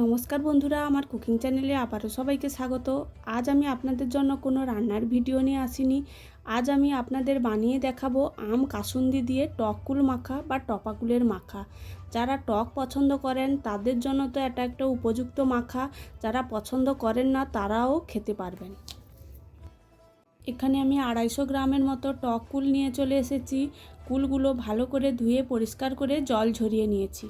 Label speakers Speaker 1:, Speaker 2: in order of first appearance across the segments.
Speaker 1: নমস্কার বন্ধুরা, আমার কুকিং চ্যানেলে আবারও সবাইকে স্বাগত। আজ আমি আপনাদের জন্য কোনো রান্নার ভিডিও নিয়ে আসিনি। আজ আমি আপনাদের বানিয়ে দেখাবো আম কাসুন্দি দিয়ে টককুল মাখা বা টপাকুলের মাখা। যারা টক পছন্দ করেন, তাদের জন্য তো এটা একটা উপযুক্ত মাখা। যারা পছন্দ করেন না, তারাও খেতে পারবেন। এখানে আমি আড়াইশো গ্রামের মতো টক কুল নিয়ে চলে এসেছি। কুলগুলো ভালো করে ধুয়ে পরিষ্কার করে জল ঝরিয়ে নিয়েছি।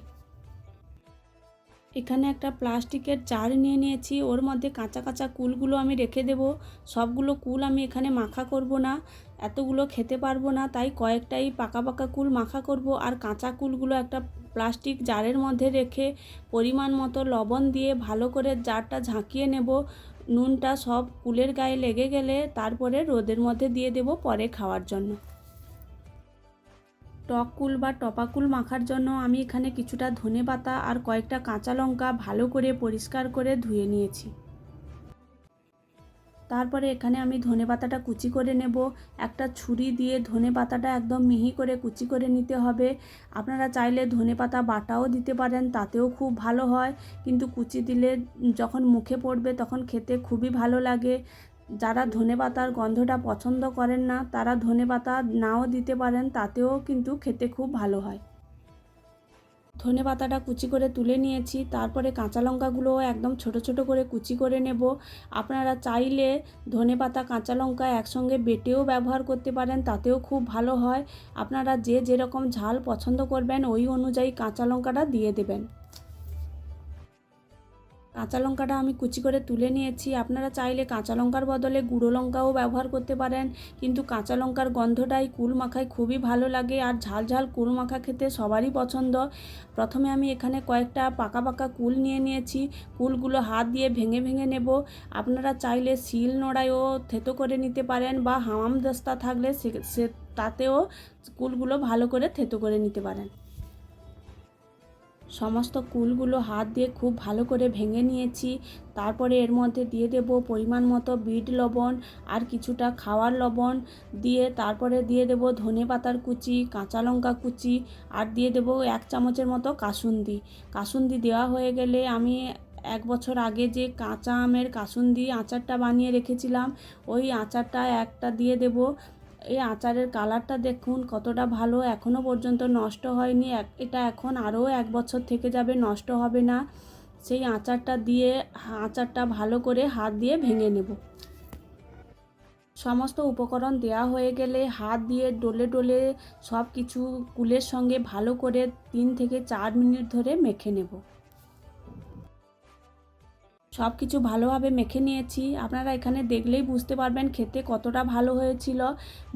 Speaker 1: এখানে একটা প্লাস্টিকের জার নিয়ে নিয়েছি। ওর মধ্যে কাঁচা কাঁচা কুলগুলো আমি রেখে দেব। সবগুলো কুল আমি এখানে মাখা করব না। এতগুলো খেতে পারব না, তাই কয়েকটাই পাকা পাকা কুল মাখা করব। আর কাঁচা কুলগুলো একটা প্লাস্টিক জারের মধ্যে রেখে পরিমাণ মতো লবণ দিয়ে ভালো করে জারটা ঝাঁকিয়ে নেব। নুনটা সব কুলের গায়ে লেগে গেলে তারপরে রোদের মধ্যে দিয়ে দেব পরে খাওয়ার জন্য। টক কুল বা টপাকুল মাখার জন্য আমি এখানে কিছুটা ধনে পাতা আর কয়েকটা কাঁচা লঙ্কা ভালো করে পরিষ্কার করে ধুয়ে নিয়েছি। তারপরে এখানে আমি ধনে পাতাটা কুচি করে নেব। একটা ছুরি দিয়ে ধনে পাতাটা একদম মিহি করে কুচি করে নিতে হবে। আপনারা চাইলে ধনে পাতা বাটাও দিতে পারেন, তাতেও খুব ভালো হয়। কিন্তু কুচি দিলে যখন মুখে পড়বে তখন খেতে খুবই ভালো লাগে। যারা ধনে পাতার গন্ধটা পছন্দ করেন না, তারা ধনে পাতা নাও দিতে পারেন, তাতেও কিন্তু খেতে খুব ভালো হয়। ধনে পাতাটা কুচি করে তুলে নিয়েছি, তারপরে কাঁচা লঙ্কাগুলোও একদম ছোট ছোট করে কুচি করে নেব। আপনারা চাইলে ধনে পাতা কাঁচা লঙ্কা একসঙ্গে বেটেও ব্যবহার করতে পারেন, তাতেও খুব ভালো হয়। আপনারা যে যেরকম ঝাল পছন্দ করবেন, ওই অনুযায়ী কাঁচা লঙ্কাটা দিয়ে দেবেন। কাঁচা লঙ্কাটা আমি কুচি করে তুলে নিয়েছি। আপনারা চাইলে কাঁচা লঙ্কার বদলে গুঁড়ো লঙ্কাও ব্যবহার করতে পারেন। কিন্তু কাঁচা লঙ্কার গন্ধটাই কুল মাখায় খুবই ভালো লাগে আর ঝাল ঝাল কুল মাখা খেতে সবারই পছন্দ। প্রথমে আমি এখানে কয়েকটা পাকা পাকা কুল নিয়ে নিয়েছি। কুলগুলো হাত দিয়ে ভেঙে ভেঙে নেব। আপনারা চাইলে শিল নোড়ায়ও থেতো করে নিতে পারেন বা হামাম দস্তা থাকলে সে, তাতেও কুলগুলো ভালো করে থেতো করে নিতে পারেন। সমস্ত কুলগুলো হাত দিয়ে খুব ভালো করে ভেঙে নিয়েছি। তারপরে এর মধ্যে দিয়ে দেব পরিমাণ মতো বিট লবণ আর কিছুটা খাওয়ার লবণ। দিয়ে তারপরে দিয়ে দেব ধনে পাতার কুচি, কাঁচা লঙ্কা কুচি আর দিয়ে দেব এক চামচের মতো কাসুন্দি। কাসুন্দি দেওয়া হয়ে গেলে আমি এক বছর আগে যে কাঁচা আমের কাসুন্দি আচারটা বানিয়ে রেখেছিলাম, ওই আচারটা একটা দিয়ে দেব। এই আচারের কালারটা দেখুন, কতটা ভালো। এখনও পর্যন্ত নষ্ট হয়নি। এটা এখন আরও এক বছর থেকে যাবে, নষ্ট হবে না। সেই আচারটা দিয়ে, আচারটা ভালো করে হাত দিয়ে ভেঙে নেব। সমস্ত উপকরণ দেওয়া হয়ে গেলে হাত দিয়ে ডলে ডলে সব কিছু কুলের সঙ্গে ভালো করে তিন থেকে চার মিনিট ধরে মেখে নেব। সব কিছু ভালোভাবে মেখে নিয়েছি। আপনারা এখানে দেখলেই বুঝতে পারবেন খেতে কতটা ভালো হয়েছিল।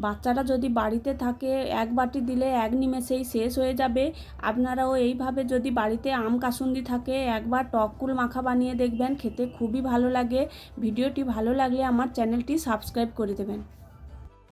Speaker 1: বাচ্চারা যদি বাড়িতে থাকে, এক বাটি দিলে এক নিমেষেই শেষ হয়ে যাবে। আপনারাও এইভাবে যদি বাড়িতে আম কাসুন্দি থাকে, একবার টককুল মাখা বানিয়ে দেখবেন, খেতে খুবই ভালো লাগে। ভিডিওটি ভালো লাগলে আমার চ্যানেলটি সাবস্ক্রাইব করে দেবেন।